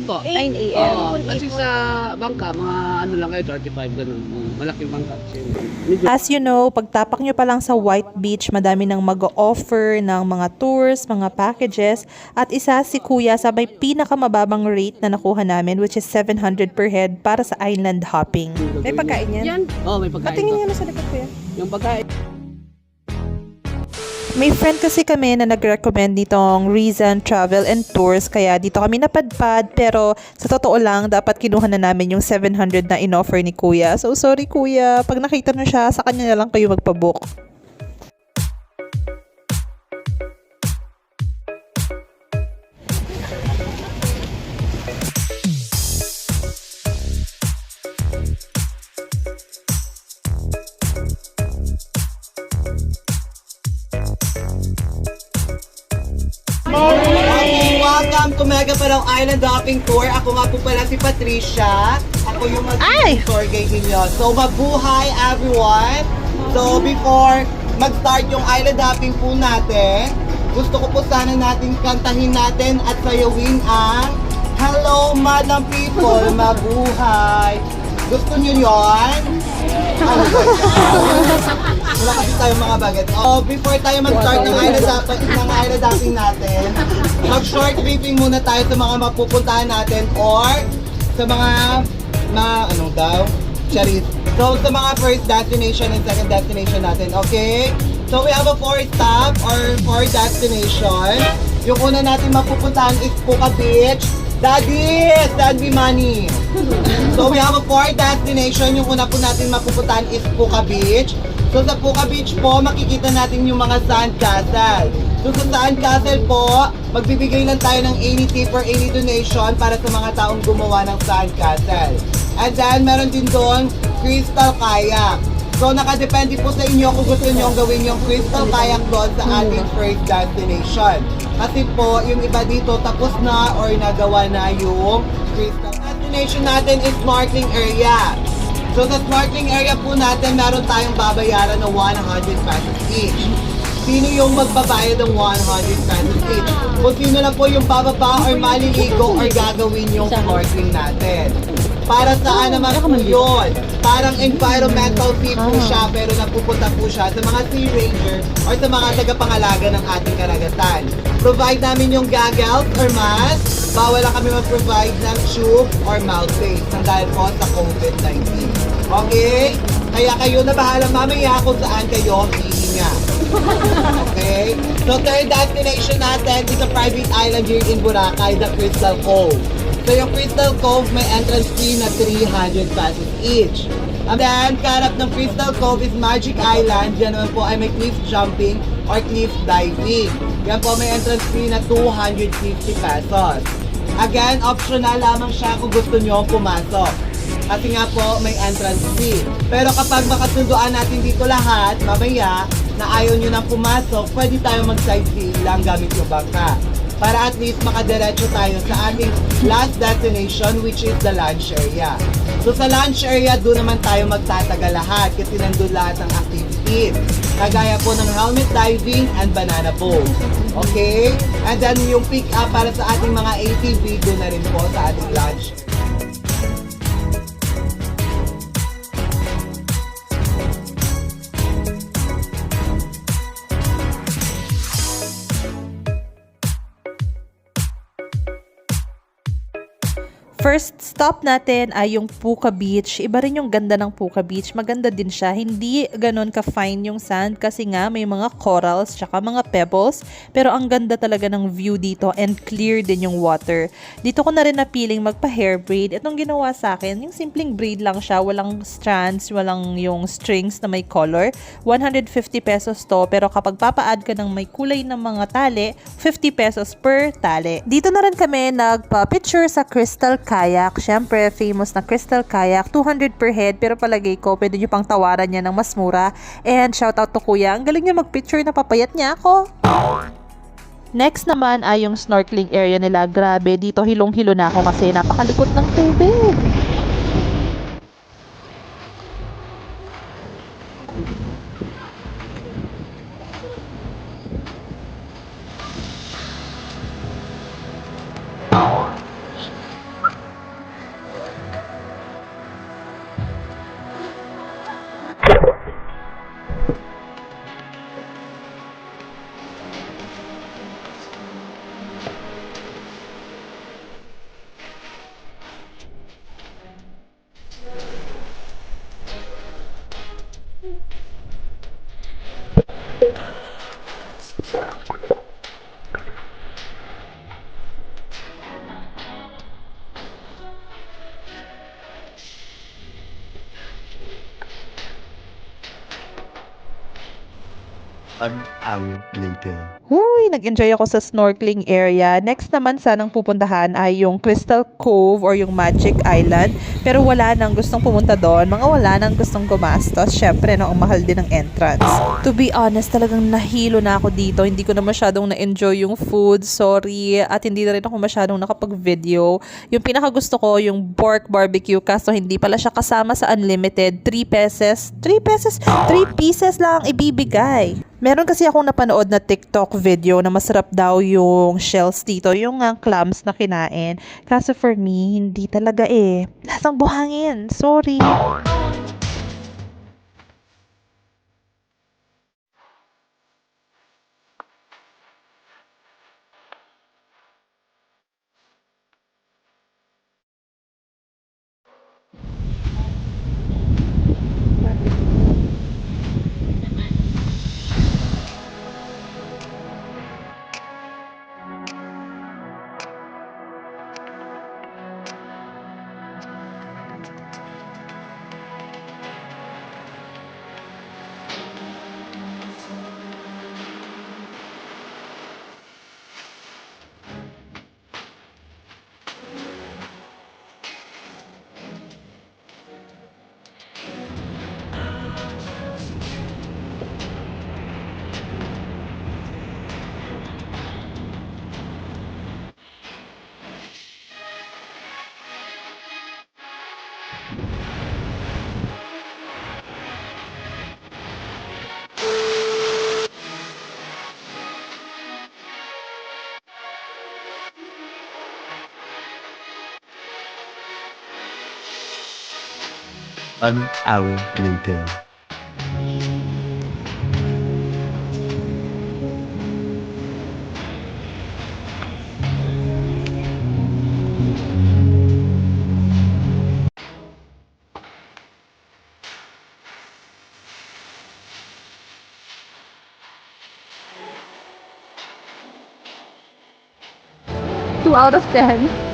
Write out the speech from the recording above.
9 po. 9 a.m. Oo, kasi sa bangka, mga ano lang kayo, 35 ganun. Mm, Malaking bangka. As you know, pagtapak nyo pa lang sa White Beach, madami nang mag-offer ng mga tours, mga packages, at isa si Kuya sa may pinakamababang rate na nakuha namin, which is 700 per head para sa island hopping. May pagkain yan? Yan. Oo, may pagkain Patingin nga na sa likod kuya. Yung pagkain. May friend kasi kami na nag-recommend nitong Reason Travel and Tours kaya dito kami napadpad pero sa totoo lang dapat kinuha na namin yung 700 na in-offer ni Kuya. So sorry Kuya, pag nakita na siya sa kanya na lang kayo magpabook. Welcome to Mega Parang Island Hopping Tour. Ako nga po pala si Patricia. Ako yung Ay! mag tour guide ninyo. So, mabuhay everyone. So, before mag-start yung island hopping po natin, gusto ko po sana natin kantahin natin at sayawin ang Hello, Madam People, mabuhay. Gusto nyo yun? Wala kasi tayong mga baget. Oh, before tayo mag-start ng island dapat ng island dating natin, mag-short briefing muna tayo sa mga mapupuntahan natin or sa mga ma ano daw? Charis. So sa mga first destination and second destination natin, okay? So we have a four stop or four destination. Yung una natin mapupuntahan is Puka Beach. Daddy! Daddy money! So we have a four destination. Yung una po natin mapupuntahan is Puka Beach. So sa Puka Beach po, makikita natin yung mga sand castle. So sa sand castle po, magbibigay lang tayo ng any tip or any donation para sa mga taong gumawa ng sand castle. And then meron din doon crystal kayak. So nakadepende po sa inyo kung gusto nyo gawin yung crystal kayak doon sa ating first destination. Kasi po, yung iba dito tapos na or nagawa na yung crystal. Destination natin is snorkeling area. So sa snorkeling area po natin, meron tayong babayaran ng 100 pesos each. Sino yung magbabayad ng 100 pesos each? Kung sino lang po yung bababa or maliligo or gagawin yung snorkeling natin. Para saan naman po yun? Parang environmental fee po siya pero napupunta po siya sa mga sea ranger or sa mga tagapangalaga ng ating karagatan. Provide namin yung goggles or mask. Bawal lang kami mag-provide ng tube or mouthpiece ng dahil po sa COVID-19. Okay? Kaya kayo na bahala mamaya kung saan kayo hihinga. Okay? So third destination natin is a private island here in Boracay, the Crystal Cove. So yung Crystal Cove may entrance fee na 300 pesos each. And then, karap ng Crystal Cove is Magic Island. Yan naman po ay may cliff jumping or cliff diving. Yan po may entrance fee na 250 pesos. Again, optional lamang siya kung gusto nyo pumasok. Kasi nga po, may entrance fee. Pero kapag makasunduan natin dito lahat, mamaya, na ayaw nyo nang pumasok, pwede tayo mag-sightseeing lang gamit yung bangka. Para at least makadiretso tayo sa ating last destination, which is the lunch area. So sa lunch area, doon naman tayo magtataga lahat kasi nandun lahat ng activities. Kagaya po ng helmet diving and banana boat. Okay? And then yung pick up para sa ating mga ATV, doon na rin po sa ating lunch. First stop natin ay yung Puka Beach. Iba rin yung ganda ng Puka Beach. Maganda din siya. Hindi ganun ka-fine yung sand kasi nga may mga corals tsaka mga pebbles. Pero ang ganda talaga ng view dito and clear din yung water. Dito ko na rin napiling magpa-hair braid. Itong ginawa sa akin, yung simpleng braid lang siya. Walang strands, walang yung strings na may color. 150 pesos to. Pero kapag papa-add ka ng may kulay ng mga tali, 50 pesos per tali. Dito na rin kami nagpa-picture sa Crystal Kayak. Siyempre, famous na Crystal Kayak. 200 per head, pero palagay ko, pwede nyo pang tawaran niya ng mas mura. And shout out to kuya. Ang galing niya mag-picture, napapayat niya ako. Next naman ay yung snorkeling area nila. Grabe, dito hilong-hilo na ako kasi napakalikot ng tubig. An hour later. Huy, nag-enjoy ako sa snorkeling area. Next naman sanang pupuntahan ay yung Crystal Cove or yung Magic Island. Pero wala nang gustong pumunta doon. Mga wala nang gustong gumastos. Syempre, no, ang mahal din ng entrance. To be honest, talagang nahilo na ako dito. Hindi ko na masyadong na-enjoy yung food. Sorry. At hindi na rin ako masyadong nakapag-video. Yung pinaka gusto ko, yung pork barbecue. Kaso hindi pala siya kasama sa unlimited. 3 pesos. 3 pesos? 3 pieces lang ang ibibigay. Meron kasi akong napanood na TikTok video na masarap daw yung shells dito, yung uh, clams na kinain. Kaso for me, hindi talaga eh. Lasang buhangin. Sorry. An hour later. Two out of ten.